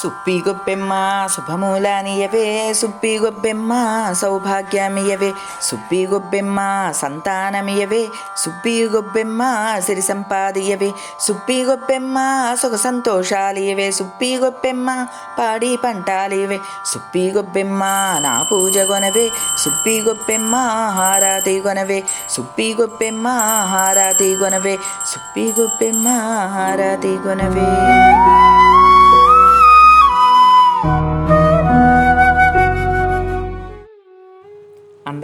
సుప్పి గొబ్బెమ్మ శుభమూలానియవే సుప్పి గొబ్బెమ్మ సౌభాగ్యమియవే సుప్పి గొబ్బెమ్మ సంతానమియవే సుప్పి గొబ్బెమ్మ సిరి సంపాదియవే సుప్పి సుఖ సంతోషాలియవే సుప్పి గొబ్బెమ్మ పాడి పంటాలియవే సుప్పి గొబ్బెమ్మ నా పూజ కొనవే సుప్పి గొబ్బెమ్మ హారతి కొనవే సుప్పి గొబ్బెమ్మ హారతి కొనవే సుప్పి గొబ్బెమ్మ హారతి కొనవే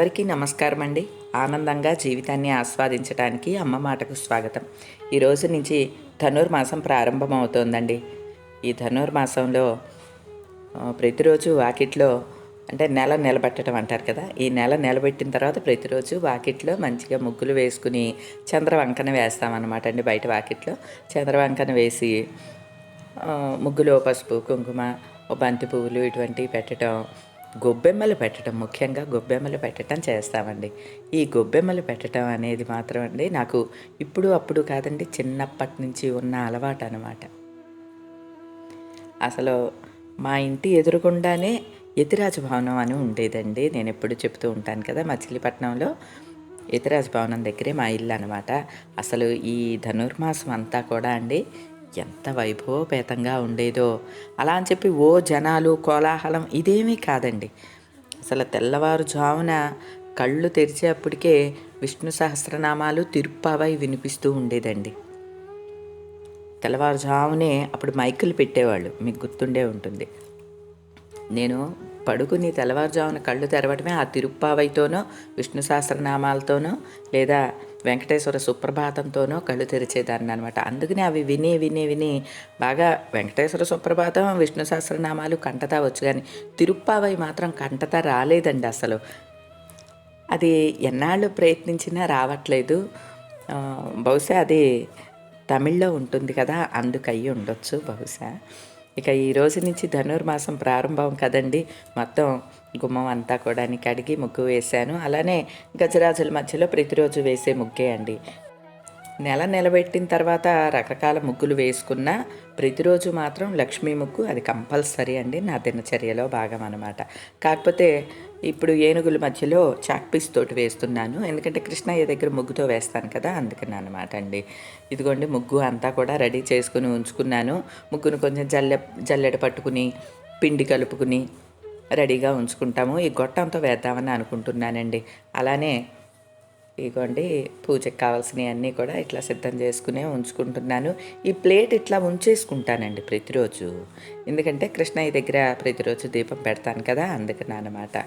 అందరికీ నమస్కారం అండి ఆనందంగా జీవితాన్ని ఆస్వాదించడానికి అమ్మ మాటకు స్వాగతం. ఈ రోజు నుంచి ధనుర్మాసం ప్రారంభమవుతోందండి. ఈ ధనుర్మాసంలో ప్రతిరోజు వాకిట్లో అంటే నెల నిలబెట్టడం అంటారు కదా. ఈ నెల నిలబెట్టిన తర్వాత ప్రతిరోజు వాకిట్లో మంచిగా ముగ్గులు వేసుకుని చంద్రవంకన వేస్తామన్నమాట అండి బయట వాకిట్లో. చంద్రవంకన వేసి ముగ్గులో పసుపు కుంకుమ బంతి పువ్వులు ఇటువంటివి పెట్టడం గొబ్బెమ్మలు పెట్టడం ముఖ్యంగా గొబ్బెమ్మలు పెట్టడం చేస్తామండి. ఈ గొబ్బెమ్మలు పెట్టడం అనేది మాత్రం అండి నాకు ఇప్పుడు అప్పుడు కాదండి చిన్నప్పటి నుంచి ఉన్న అలవాటు అనమాట అసలు మా ఇంటి ఎదురుగుండానే యతిరాజ భవనం అని ఉండేదండి. నేను ఎప్పుడు చెప్తూ ఉంటాను కదా మచిలీపట్నంలో యతిరాజ భవనం దగ్గరే మా ఇల్లు అనమాట. అసలు ఈ ధనుర్మాసం అంతా కూడా అండి ఎంత వైభవపేతంగా ఉండేదో. అలా అని చెప్పి ఓ జనాలు కోలాహలం ఇదేమీ కాదండి. అసలు తెల్లవారుజామున కళ్ళు తెరిచేప్పటికే విష్ణు సహస్రనామాలు తిరుప్పావై వినిపిస్తూ ఉండేదండి. తెల్లవారుజామునే అప్పుడు మైకులు పెట్టేవాళ్ళు మీకు గుర్తుండే ఉంటుంది. నేను పడుకుని తెల్లవారుజామున కళ్ళు తెరవడమే ఆ తిరుప్పావైతోనో విష్ణు సహస్రనామాలతోనో లేదా వెంకటేశ్వర సుప్రభాతంతోనో కళ్ళు తెరిచేదాన్ని అనమాట అందుకని అవి విని విని విని బాగా వెంకటేశ్వర సుప్రభాతం విష్ణు సహస్రనామాలు కంటతా వచ్చు కానీ తిరుప్పావై మాత్రం కంటత రాలేదండి అసలు. అది ఎన్నాళ్ళు ప్రయత్నించినా రావట్లేదు. బహుశా అది తమిళ్ళో ఉంటుంది కదా అందుకయ్యి ఉండొచ్చు బహుశా. ఇక ఈ రోజు నుంచి ధనుర్మాసం ప్రారంభం కదండి. మొత్తం గుమ్మం అంతా కూడా కడిగి ముగ్గు వేశాను. అలానే గజరాజుల మధ్యలో ప్రతిరోజు వేసే ముగ్గే అండి. నెల నిలబెట్టిన తర్వాత రకరకాల ముగ్గులు వేసుకున్న ప్రతిరోజు మాత్రం లక్ష్మీ ముగ్గు అది కంపల్సరీ అండి నా దినచర్యలో భాగం అనమాట కాకపోతే ఇప్పుడు ఏనుగుల మధ్యలో చాక్పీస్ తోటి వేస్తున్నాను. ఎందుకంటే కృష్ణయ్య దగ్గర ముగ్గుతో వేస్తాను కదా అందుకని అనమాట అండి. ఇదిగోండి ముగ్గు అంతా కూడా రెడీ చేసుకుని ఉంచుకున్నాను. ముగ్గును కొంచెం జల్లె జల్లెడ పట్టుకుని పిండి కలుపుకుని రెడీగా ఉంచుకుంటాము. ఈ గొట్టంతో వేద్దామని అనుకుంటున్నానండి. అలానే ఇదిగోండి పూజకి కావాల్సినవి అన్నీ కూడా ఇట్లా సిద్ధం చేసుకునే ఉంచుకుంటున్నాను. ఈ ప్లేట్ ఇట్లా ఉంచేసుకుంటానండి ప్రతిరోజు. ఎందుకంటే కృష్ణయ్య దగ్గర ప్రతిరోజు దీపం పెడతాను కదా అందుకని అనమాట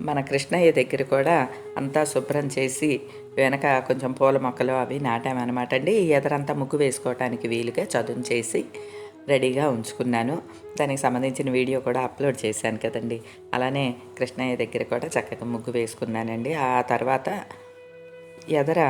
మన కృష్ణయ్య దగ్గర కూడా అంతా శుభ్రం చేసి వెనక కొంచెం పూల మొక్కలు అవి నాటామన్నమాట అండి. ఈ ఎదరంతా ముగ్గు వేసుకోవడానికి వీలుగా చదును చేసి రెడీగా ఉంచుకున్నాను. దానికి సంబంధించిన వీడియో కూడా అప్లోడ్ చేశాను కదండి. అలానే కృష్ణయ్య దగ్గర కూడా చక్కగా ముగ్గు వేసుకున్నానండి. ఆ తర్వాత ఎదర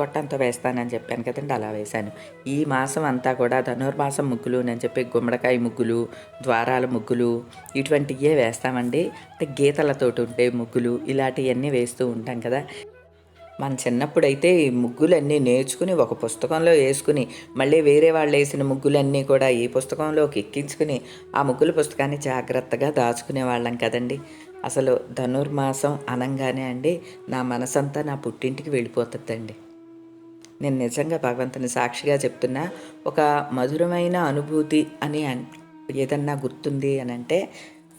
గొట్టంతో వేస్తానని చెప్పాను కదండి అలా వేశాను. ఈ మాసం అంతా కూడా ధనుర్మాసం ముగ్గులు అని చెప్పి గుమ్మడికాయ ముగ్గులు ద్వారాల ముగ్గులు ఇటువంటివే వేస్తామండి. అంటే గీతలతోటి ఉంటే ముగ్గులు ఇలాంటివన్నీ వేస్తూ ఉంటాం కదా. మన చిన్నప్పుడైతే ఈ ముగ్గులన్నీ నేర్చుకుని ఒక పుస్తకంలో వేసుకుని మళ్ళీ వేరే వాళ్ళు వేసిన ముగ్గులన్నీ కూడా ఈ పుస్తకంలోకి ఎక్కించుకుని ఆ ముగ్గుల పుస్తకాన్ని జాగ్రత్తగా దాచుకునే వాళ్ళం కదండి. అసలు ధనుర్మాసం అనంగానే అండి నా మనసంతా నా పుట్టింటికి వెళ్ళిపోతుందండి. నేను నిజంగా భగవంతుని సాక్షిగా చెప్తున్నా ఒక మధురమైన అనుభూతి అని అన్- ఏదన్నా గుర్తుంది అని అంటే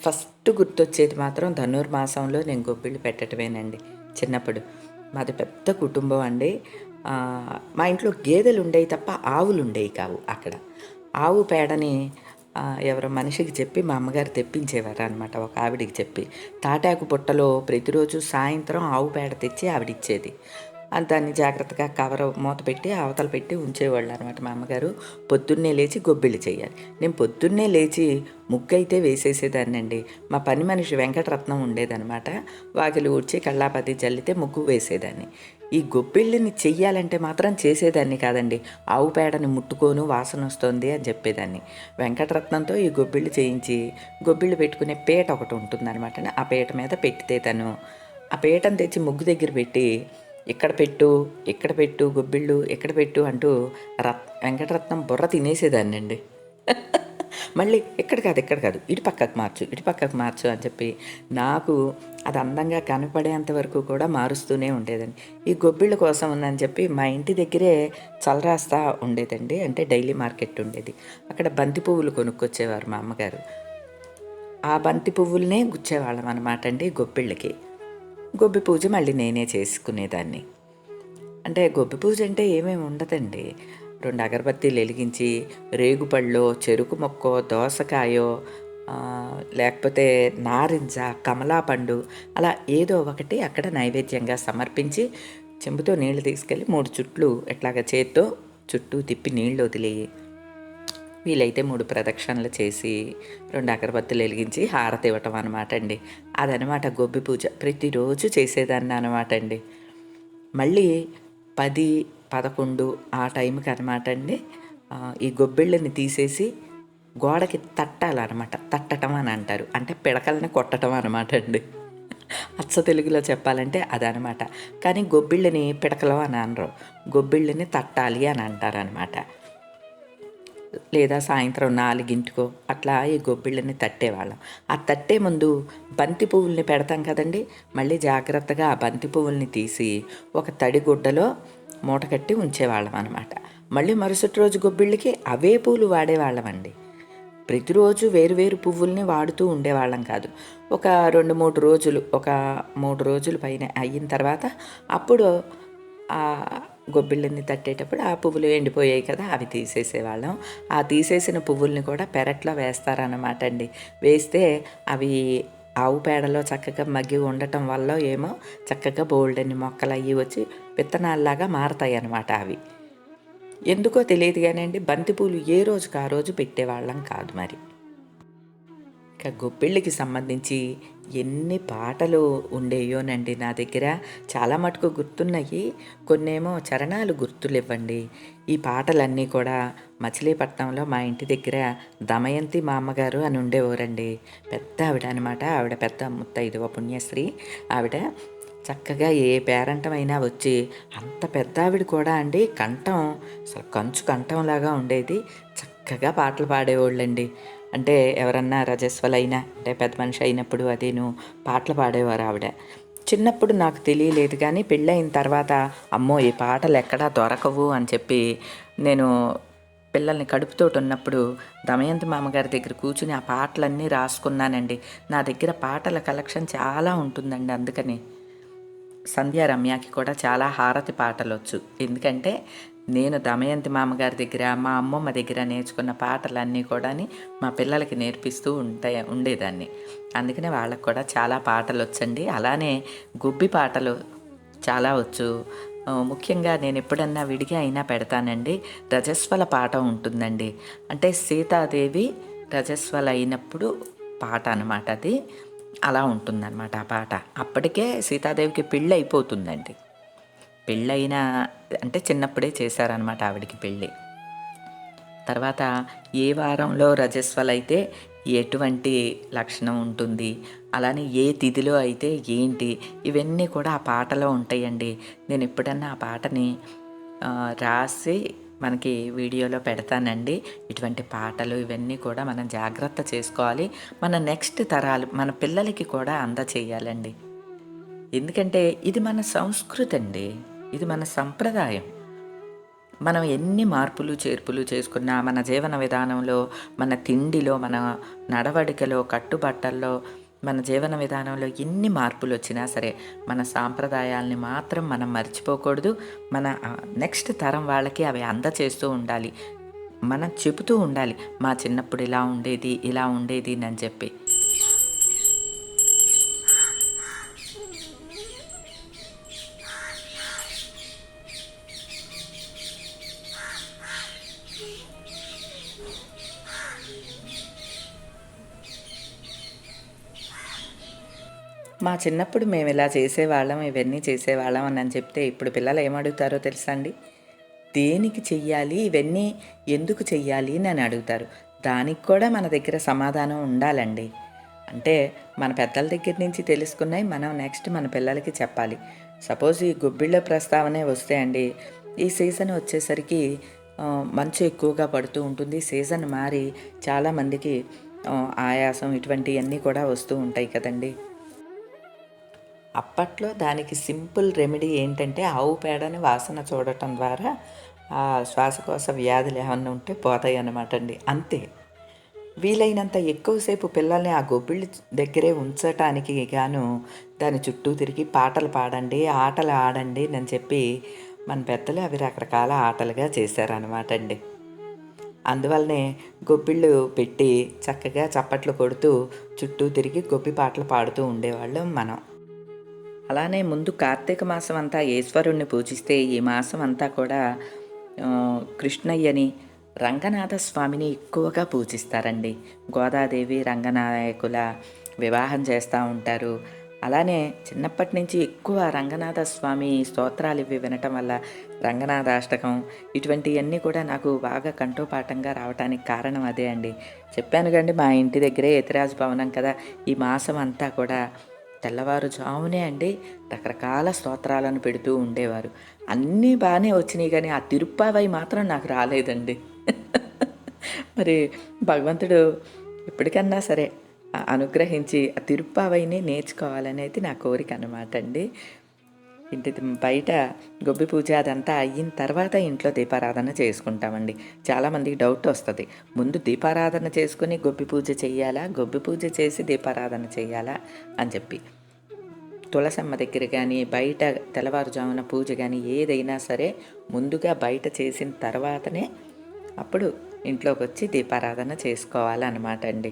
ఫస్ట్ గుర్తొచ్చేది మాత్రం ధనుర్మాసంలో నేను గొబ్బిళ్ళు పెట్టడమేనండి చిన్నప్పుడు. మాది పెద్ద కుటుంబం అండి. మా ఇంట్లో గేదెలు ఉండేవి తప్ప ఆవులు ఉండేవి కావు అక్కడ. ఆవు పేడని ఎవరో మనిషికి చెప్పి మా అమ్మగారు తెప్పించేవారు అనమాట ఒక ఆవిడికి చెప్పి. తాటాకు పుట్టలో ప్రతిరోజు సాయంత్రం ఆవు పేడ తెచ్చి ఆవిడిచ్చేది. దాన్ని జాగ్రత్తగా కవర్ మూత పెట్టి అవతల పెట్టి ఉంచేవాళ్ళు అనమాట మా అమ్మగారు. పొద్దున్నే లేచి గొబ్బిళ్ళు చేయాలి. నేను పొద్దున్నే లేచి ముగ్గు అయితే వేసేసేదాన్ని అండి మా పని మనిషి వెంకటరత్నం ఉండేదనమాట వాకిలు ఊడ్చి కళ్ళాపతి జల్లితే ముగ్గు వేసేదాన్ని. ఈ గొబ్బిళ్ళని చెయ్యాలంటే మాత్రం చేసేదాన్ని కాదండి. ఆవు పేడని ముట్టుకోను వాసన వస్తుంది అని చెప్పేదాన్ని. వెంకటరత్నంతో ఈ గొబ్బిళ్ళు చేయించి గొబ్బిళ్ళు పెట్టుకునే పీట ఒకటి ఉంటుందన్నమాట. ఆ పీట మీద పెట్టితే తను ఆ పీటను తెచ్చి ముగ్గు దగ్గర పెట్టి ఇక్కడ పెట్టు ఇక్కడ పెట్టు గొబ్బిళ్ళు ఇక్కడ పెట్టు అంటూ రత్ వెంకటరత్నం బుర్ర తినేసేదాన్ని అండి మళ్ళీ ఇక్కడ కాదు ఇక్కడ కాదు ఇటు పక్కకు మార్చు ఇటు పక్కకు మార్చు అని చెప్పి నాకు అది అందంగా కనపడేంత వరకు కూడా మారుస్తూనే ఉండేదండి. ఈ గొబ్బిళ్ళ కోసం ఉందని చెప్పి మా ఇంటి దగ్గరే చలరాస్తా ఉండేదండి అంటే డైలీ మార్కెట్ ఉండేది. అక్కడ బంతి పువ్వులు కొనుక్కొచ్చేవారు మా అమ్మగారు. ఆ బంతి పువ్వులనే గుచ్చేవాళ్ళం అనమాట అండి గొబ్బిళ్ళకి. గొబ్బి పూజ మళ్ళీ నేనే చేసుకునేదాన్ని. అంటే గొబ్బి పూజ అంటే ఏమేమి ఉండదండి? రెండు అగరబత్తీలు వెలిగించి రేగుపళ్ళో చెరుకు మొక్కో దోసకాయో లేకపోతే నారింజ కమలా పండు అలా ఏదో ఒకటి అక్కడ నైవేద్యంగా సమర్పించి చెంబుతో నీళ్ళు తీసుకెళ్ళి మూడు చుట్లు ఎట్లాగ చేత్తో చుట్టూ తిప్పి నీళ్ళు వదిలేయి. వీలైతే మూడు ప్రదక్షిణలు చేసి రెండు అగరబత్తులు వెలిగించి హారతి ఇవ్వటం అనమాట అండి. అదనమాట గొబ్బి పూజ. ప్రతిరోజు చేసేదాన్ని అనమాట అండి. మళ్ళీ పది పదకొండు ఆ టైంకి అనమాట అండి. ఈ గొబ్బిళ్ళని తీసేసి గోడకి తట్టాలన్నమాట. తట్టడం అని అంటారు. అంటే పిడకల్ని కొట్టడం అనమాట అండి. అచ్చ తెలుగులో చెప్పాలంటే అదనమాట కానీ గొబ్బిళ్ళని పిడకలు అని అనరు. గొబ్బిళ్ళని తట్టాలి అని అంటారనమాట లేదా సాయంత్రం నాలుగింటికో అట్లా ఈ గొబ్బిళ్ళని తట్టేవాళ్ళం. ఆ తట్టే ముందు బంతి పువ్వుల్ని పెడతాం కదండి. మళ్ళీ జాగ్రత్తగా ఆ బంతి పువ్వుల్ని తీసి ఒక తడి గుడ్డలో మూట కట్టి ఉంచేవాళ్ళం అనమాట మళ్ళీ మరుసటి రోజు గొబ్బిళ్ళకి అవే పూలు వాడేవాళ్ళమండి ప్రతిరోజు వేరు వేరు పువ్వుల్ని వాడుతూ ఉండేవాళ్ళం కాదు. ఒక రెండు మూడు రోజులు ఒక మూడు రోజులు పైన అయిన తర్వాత అప్పుడు గొబ్బిళ్ళని తట్టేటప్పుడు ఆ పువ్వులు ఎండిపోయాయి కదా అవి తీసేసేవాళ్ళం. ఆ తీసేసిన పువ్వుల్ని కూడా పెరట్లో వేస్తారన్నమాట అండి. వేస్తే అవి ఆవు పేడలో చక్కగా మగ్గి ఉండటం వల్ల ఏమో చక్కగా బోల్డని మొక్కలు అయ్యి వచ్చి విత్తనాల్లాగా మారతాయి అన్నమాట అవి. ఎందుకో తెలియదు కానండి బంతిపూలు ఏ రోజుకి ఆ రోజు పెట్టేవాళ్ళం కాదు మరి. ఇక గొప్పిళ్ళకి సంబంధించి ఎన్ని పాటలు ఉండేయోనండి నా దగ్గర. చాలా మటుకు గుర్తున్నాయి. కొన్నేమో చరణాలు గుర్తులివ్వండి. ఈ పాటలన్నీ కూడా మచిలీపట్నంలో మా ఇంటి దగ్గర దమయంతి మా అమ్మగారు అని ఉండేవారండి. పెద్ద ఆవిడ అనమాట ఆవిడ పెద్ద ముత్తైదువ పుణ్యశ్రీ. ఆవిడ చక్కగా ఏ పేరంటమైనా వచ్చి అంత పెద్ద ఆవిడ కూడా అండి. కంఠం అసలు కంచు కంఠంలాగా ఉండేది. చక్క చక్కగా పాటలు పాడేవాళ్ళండి. అంటే ఎవరన్నా రజస్వలైనా అంటే పెద్ద మనిషి అయినప్పుడు అదేను పాటలు పాడేవారు ఆవిడ. చిన్నప్పుడు నాకు తెలియలేదు కానీ పెళ్ళయిన తర్వాత అమ్మో ఈ పాటలు ఎక్కడా దొరకవు అని చెప్పి నేను పిల్లల్ని కడుపుతోటి ఉన్నప్పుడు దమయంతి మామగారి దగ్గర కూర్చుని ఆ పాటలన్నీ రాసుకున్నానండి. నా దగ్గర పాటల కలెక్షన్ చాలా ఉంటుందండి అందుకని. సంధ్యా రమ్యకి కూడా చాలా హారతి పాటలు వచ్చు ఎందుకంటే నేను దమయంతి మామగారి దగ్గర మా అమ్మమ్మ దగ్గర నేర్చుకున్న పాటలన్నీ కూడా మా పిల్లలకి నేర్పిస్తూ ఉంటాయి ఉండేదాన్ని. అందుకనే వాళ్ళకు కూడా చాలా పాటలు వచ్చండి అలానే గుబ్బి పాటలు చాలా వచ్చు. ముఖ్యంగా నేను ఎప్పుడన్నా విడిగా అయినా పెడతానండి. రజస్వల పాట ఉంటుందండి. అంటే సీతాదేవి రజస్వల అయినప్పుడు పాట అనమాట అది. అలా ఉంటుందన్నమాట ఆ పాట. అప్పటికే సీతాదేవికి పెళ్ళి అయిపోతుందండి పెళ్ళైన అంటే చిన్నప్పుడే చేశారనమాట ఆవిడకి పెళ్ళి. తర్వాత ఏ వారంలో రజస్వలైతే ఎటువంటి లక్షణం ఉంటుంది అలానే ఏ తిథిలో అయితే ఏంటి ఇవన్నీ కూడా ఆ పాటలో ఉంటాయండి. నేను ఎప్పుడన్నా ఆ పాటని రాసి మనకి వీడియోలో పెడతానండి. ఇటువంటి పాటలు ఇవన్నీ కూడా మనం జాగ్రత్త చేసుకోవాలి. మన నెక్స్ట్ తరాలు మన పిల్లలకి కూడా అందచేయాలండి. ఎందుకంటే ఇది మన సంస్కృతి అండి ఇది మన సంప్రదాయం. మనం ఎన్ని మార్పులు చేర్పులు చేసుకున్నా మన జీవన విధానంలో మన తిండిలో మన నడవడికలో కట్టుబట్టల్లో మన జీవన విధానంలో ఎన్ని మార్పులు వచ్చినా సరే మన సాంప్రదాయాల్ని మాత్రం మనం మర్చిపోకూడదు. మన నెక్స్ట్ తరం వాళ్ళకి అవి అందచేస్తూ ఉండాలి. మనం చెబుతూ ఉండాలి మా చిన్నప్పుడు ఇలా ఉండేది ఇలా ఉండేది అని చెప్పి. మా చిన్నప్పుడు మేము ఇలా చేసేవాళ్ళం ఇవన్నీ చేసేవాళ్ళం అని అని చెప్తే ఇప్పుడు పిల్లలు ఏమడుగుతారో తెలుసా అండి దేనికి చెయ్యాలి ఇవన్నీ ఎందుకు చెయ్యాలి అని అడుగుతారు. దానికి కూడా మన దగ్గర సమాధానం ఉండాలండి. అంటే మన పెద్దల దగ్గర నుంచి తెలుసుకున్నాయి మనం నెక్స్ట్ మన పిల్లలకి చెప్పాలి. సపోజ్ ఈ గుబ్బిళ్ళ ప్రస్తావనే వస్తే అండి ఈ సీజన్ వచ్చేసరికి మంచు ఎక్కువగా పడుతూ ఉంటుంది సీజన్ మారి చాలామందికి ఆయాసం ఇటువంటివన్నీ కూడా వస్తూ ఉంటాయి కదండి. అప్పట్లో దానికి సింపుల్ రెమెడీ ఏంటంటే ఆవు పేడని వాసన చూడటం ద్వారా ఆ శ్వాసకోశ వ్యాధులు ఏమన్నా ఉంటే పోతాయి అన్నమాట అండి. అంతే. వీలైనంత ఎక్కువసేపు పిల్లల్ని ఆ గొబ్బిళ్ళ దగ్గరే ఉంచటానికి గాను దాని చుట్టూ తిరిగి పాటలు పాడండి ఆటలు ఆడండి అని చెప్పి మన పెద్దలు అవి రకరకాల ఆటలుగా చేశారనమాట అండి. అందువల్లనే గొబ్బిళ్ళు పెట్టి చక్కగా చప్పట్లు కొడుతూ చుట్టూ తిరిగి గొబ్బి పాటలు పాడుతూ ఉండేవాళ్ళం మనం. అలానే ముందు కార్తీక మాసం అంతా ఈశ్వరుణ్ణి పూజిస్తే ఈ మాసం అంతా కూడా కృష్ణయ్యని రంగనాథ స్వామిని ఎక్కువగా పూజిస్తారండి. గోదాదేవి రంగనాయకుల వివాహం చేస్తూ ఉంటారు. అలానే చిన్నప్పటి నుంచి ఎక్కువ రంగనాథ స్వామి స్తోత్రాలు ఇవి వినటం వల్ల రంగనాథాష్టకం ఇటువంటివన్నీ కూడా నాకు బాగా కంఠోపాఠంగా రావడానికి కారణం అదే అండి. చెప్పాను కండి మా ఇంటి దగ్గరే యతిరాజు భవనం కదా ఈ మాసం అంతా కూడా తెల్లవారుజామునే అండి రకరకాల స్తోత్రాలను పెడుతూ ఉండేవారు. అన్నీ బాగానే వచ్చినాయి కానీ ఆ తిరుప్పావై మాత్రం నాకు రాలేదండి. మరి భగవంతుడు ఎప్పటికన్నా సరే అనుగ్రహించి ఆ తిరుప్పావైని నేర్చుకోవాలనేది నా కోరిక అనమాట అండి. ఇంటి బయట గొబ్బి పూజ అదంతా అయిన తర్వాత ఇంట్లో దీపారాధన చేసుకుంటామండి. చాలామందికి డౌట్ వస్తుంది. ముందు దీపారాధన చేసుకుని గొబ్బి పూజ చేయాలా గొబ్బి పూజ చేసి దీపారాధన చేయాలా అని చెప్పి. తులసమ్మ దగ్గర కానీ బయట తెల్లవారుజామున పూజ కానీ ఏదైనా సరే ముందుగా బయట చేసిన తర్వాతనే అప్పుడు ఇంట్లోకి వచ్చి దీపారాధన చేసుకోవాలన్నమాట అండి.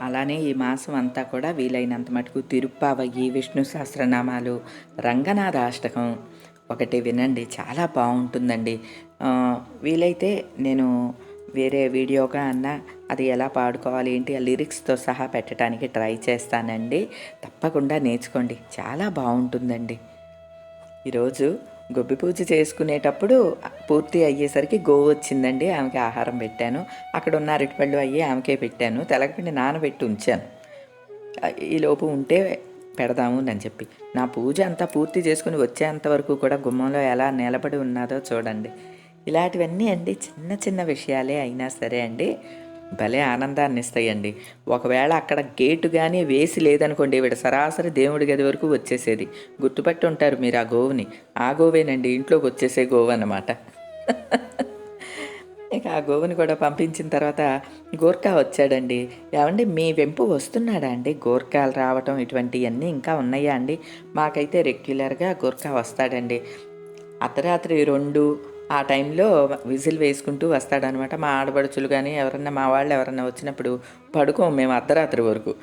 అలానే ఈ మాసం అంతా కూడా వీలైనంత మటుకు తిరుప్పావయ్యి విష్ణు సహస్రనామాలు రంగనాథ అష్టకం ఒకటి వినండి చాలా బాగుంటుందండి. వీలైతే నేను వేరే వీడియోగా అన్నా అది ఎలా పాడుకోవాలి ఏంటి ఆ లిరిక్స్తో సహా పెట్టడానికి ట్రై చేస్తానండి. తప్పకుండా నేర్చుకోండి చాలా బాగుంటుందండి. ఈరోజు గొబ్బి పూజ చేసుకునేటప్పుడు పూర్తి అయ్యేసరికి గోవు వచ్చిందండి. ఆమెకి ఆహారం పెట్టాను. అక్కడ ఉన్న అరటిపళ్ళు అయ్యి ఆమెకే పెట్టాను. తెలగపిండి నానబెట్టి ఉంచాను. ఈలోపు ఉంటే పెడదాము అని చెప్పి. నా పూజ అంతా పూర్తి చేసుకుని వచ్చేంత వరకు కూడా గుమ్మంలో ఎలా నిలబడి ఉన్నదో చూడండి. ఇలాంటివన్నీ అండి. చిన్న చిన్న విషయాలే అయినా సరే అండి. భలే ఆనందాన్ని ఇస్తాయండి. ఒకవేళ అక్కడ గేటు కానీ వేసి లేదనుకోండి వీడు సరాసరి దేవుడి గది వరకు వచ్చేసేది. గుర్తుపట్టి ఉంటారు మీరు ఆ గోవుని. ఆ గోవేనండి ఇంట్లోకి వచ్చేసే గోవు అన్నమాట. ఇక ఆ గోవుని కూడా పంపించిన తర్వాత గోర్ఖా వచ్చాడండి. ఏమండి మీ వెంపు వస్తున్నాడా అండి? గోర్ఖాలు రావటం ఇటువంటివన్నీ ఇంకా ఉన్నాయా అండి? మాకైతే రెగ్యులర్గా గోర్ఖా వస్తాడండి. అర్ధరాత్రి రెండు ఆ టైంలో విజిల్ వేసుకుంటూ వస్తాడనమాట. మా ఆడబడుచులు కానీ ఎవరన్నా మా వాళ్ళు ఎవరన్నా వచ్చినప్పుడు పడుకోం మేము అర్ధరాత్రి వరకు.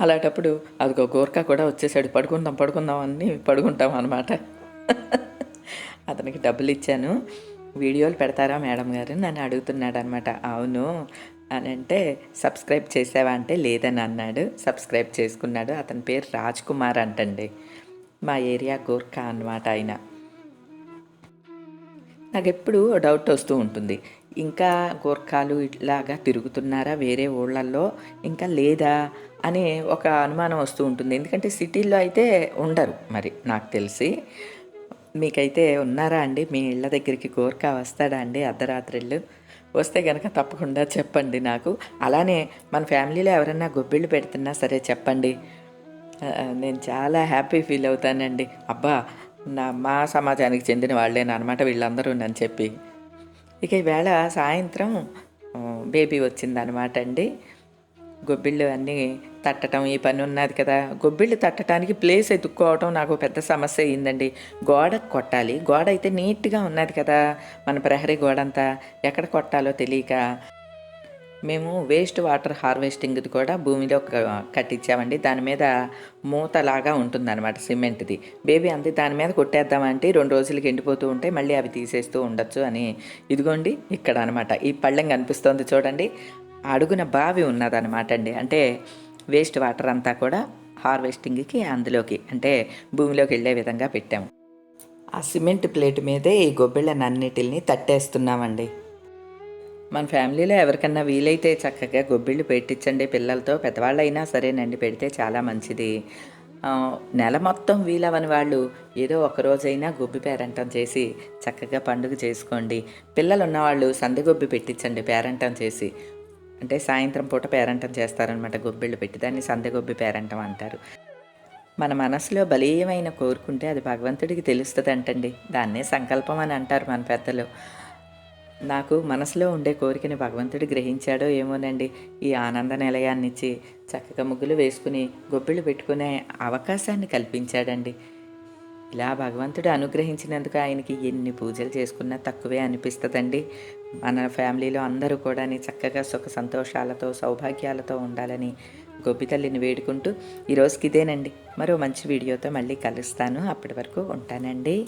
అలాంటప్పుడు అదిగో గోర్ఖా కూడా వచ్చేసాడు. పడుకుందాం పడుకుందాం అని పడుకుంటాం అనమాట. అతనికి డబ్బులు ఇచ్చాను. వీడియోలు పెడతారా మేడం గారు? నన్ను అడుగుతున్నాడు అనమాట. అవును. అని అంటే సబ్స్క్రైబ్ చేసావా? అంటే లేదని అన్నాడు. సబ్స్క్రైబ్ చేసుకున్నాడు. అతని పేరు రాజ్ కుమార్ అంటండి. మా ఏరియా గోర్ఖా అన్నమాట ఆయన. నాకు ఎప్పుడు డౌట్ వస్తూ ఉంటుంది. ఇంకా గోర్ఖాలు ఇట్లాగా తిరుగుతున్నారా? వేరే ఊళ్ళల్లో ఇంకా లేదా? అని ఒక అనుమానం వస్తూ ఉంటుంది. ఎందుకంటే సిటీల్లో అయితే ఉండరు మరి నాకు తెలిసి. మీకైతే ఉన్నారా అండి? మీ ఇళ్ళ దగ్గరికి గోర్ఖా వస్తాడా అండి? అర్ధరాత్రిళ్ళు? వస్తే కనుక తప్పకుండా చెప్పండి నాకు. అలానే మన ఫ్యామిలీలో ఎవరైనా గొబ్బిళ్ళు పెడుతున్నా సరే చెప్పండి. నేను చాలా హ్యాపీ ఫీల్ అవుతానండి. అబ్బా నా మా సమాజానికి చెందిన వాళ్ళేనా అనమాట వీళ్ళందరూ అని చెప్పి. ఇక ఈవేళ సాయంత్రం బేబీ వచ్చిందనమాట అండి. గొబ్బిళ్ళు అన్నీ తట్టడం ఈ పని ఉన్నది కదా. గొబ్బిళ్ళు తట్టడానికి ప్లేస్ ఎత్తుక్కోవటం నాకు పెద్ద సమస్య అయిందండి గోడ కొట్టాలి. గోడ అయితే నీట్గా ఉన్నది కదా మన ప్రహరీ గోడంతా. ఎక్కడ కొట్టాలో తెలియక. మేము వేస్ట్ వాటర్ హార్వెస్టింగ్ది కూడా భూమిలో కట్టించామండి దాని మీద మూతలాగా ఉంటుందన్నమాట సిమెంట్ది. బేబీ అంది దాని మీద కొట్టేద్దామంటే రెండు రోజులకి ఎండిపోతూ ఉంటే మళ్ళీ అవి తీసేస్తూ ఉండొచ్చు అని ఇదిగోండి ఇక్కడ అనమాట ఈ పళ్ళెం కనిపిస్తోంది చూడండి. అడుగున బావి ఉన్నదనమాట అండి. అంటే వేస్ట్ వాటర్ అంతా కూడా హార్వెస్టింగ్కి అందులోకి అంటే భూమిలోకి వెళ్ళే విధంగా పెట్టాము. ఆ సిమెంట్ ప్లేట్ మీదే ఈ గొబ్బిళ్ళనన్నిటిని తట్టేస్తున్నామండి. మన ఫ్యామిలీలో ఎవరికన్నా వీలైతే చక్కగా గొబ్బిళ్ళు పెట్టించండి పిల్లలతో. పెద్దవాళ్ళైనా సరేనండి పెడితే చాలా మంచిది. నెల మొత్తం వీలవని వాళ్ళు ఏదో ఒక రోజైనా గొబ్బి పేరంటం చేసి చక్కగా పండుగ చేసుకోండి. పిల్లలు ఉన్నవాళ్ళు సందె గొబ్బి పెట్టించండి పేరంటం చేసి. అంటే సాయంత్రం పూట పేరంటం చేస్తారనమాట గొబ్బిళ్ళు పెట్టి దాన్ని సందగొబ్బి పేరంటం అంటారు. మన మనసులో బలీయమైన కోరుకుంటే అది భగవంతుడికి తెలుస్తుంది అంటండి దాన్నే సంకల్పం అని అంటారు మన పెద్దలు. నాకు మనసులో ఉండే కోరికని భగవంతుడు గ్రహించాడో ఏమోనండి. ఈ ఆనంద నిలయాన్నిచ్చి చక్కగా ముగ్గులు వేసుకుని గొబ్బిళ్ళు పెట్టుకునే అవకాశాన్ని కల్పించాడండి. ఇలా భగవంతుడు అనుగ్రహించినందుకు ఆయనకి ఎన్ని పూజలు చేసుకున్నా తక్కువే అనిపిస్తుందండి. మన ఫ్యామిలీలో అందరూ కూడా చక్కగా సుఖ సంతోషాలతో సౌభాగ్యాలతో ఉండాలని గొబ్బి తల్లిని వేడుకుంటూ ఈరోజుకి ఇదేనండి మరో మంచి వీడియోతో మళ్ళీ కలుస్తాను. అప్పటి వరకు ఉంటానండి.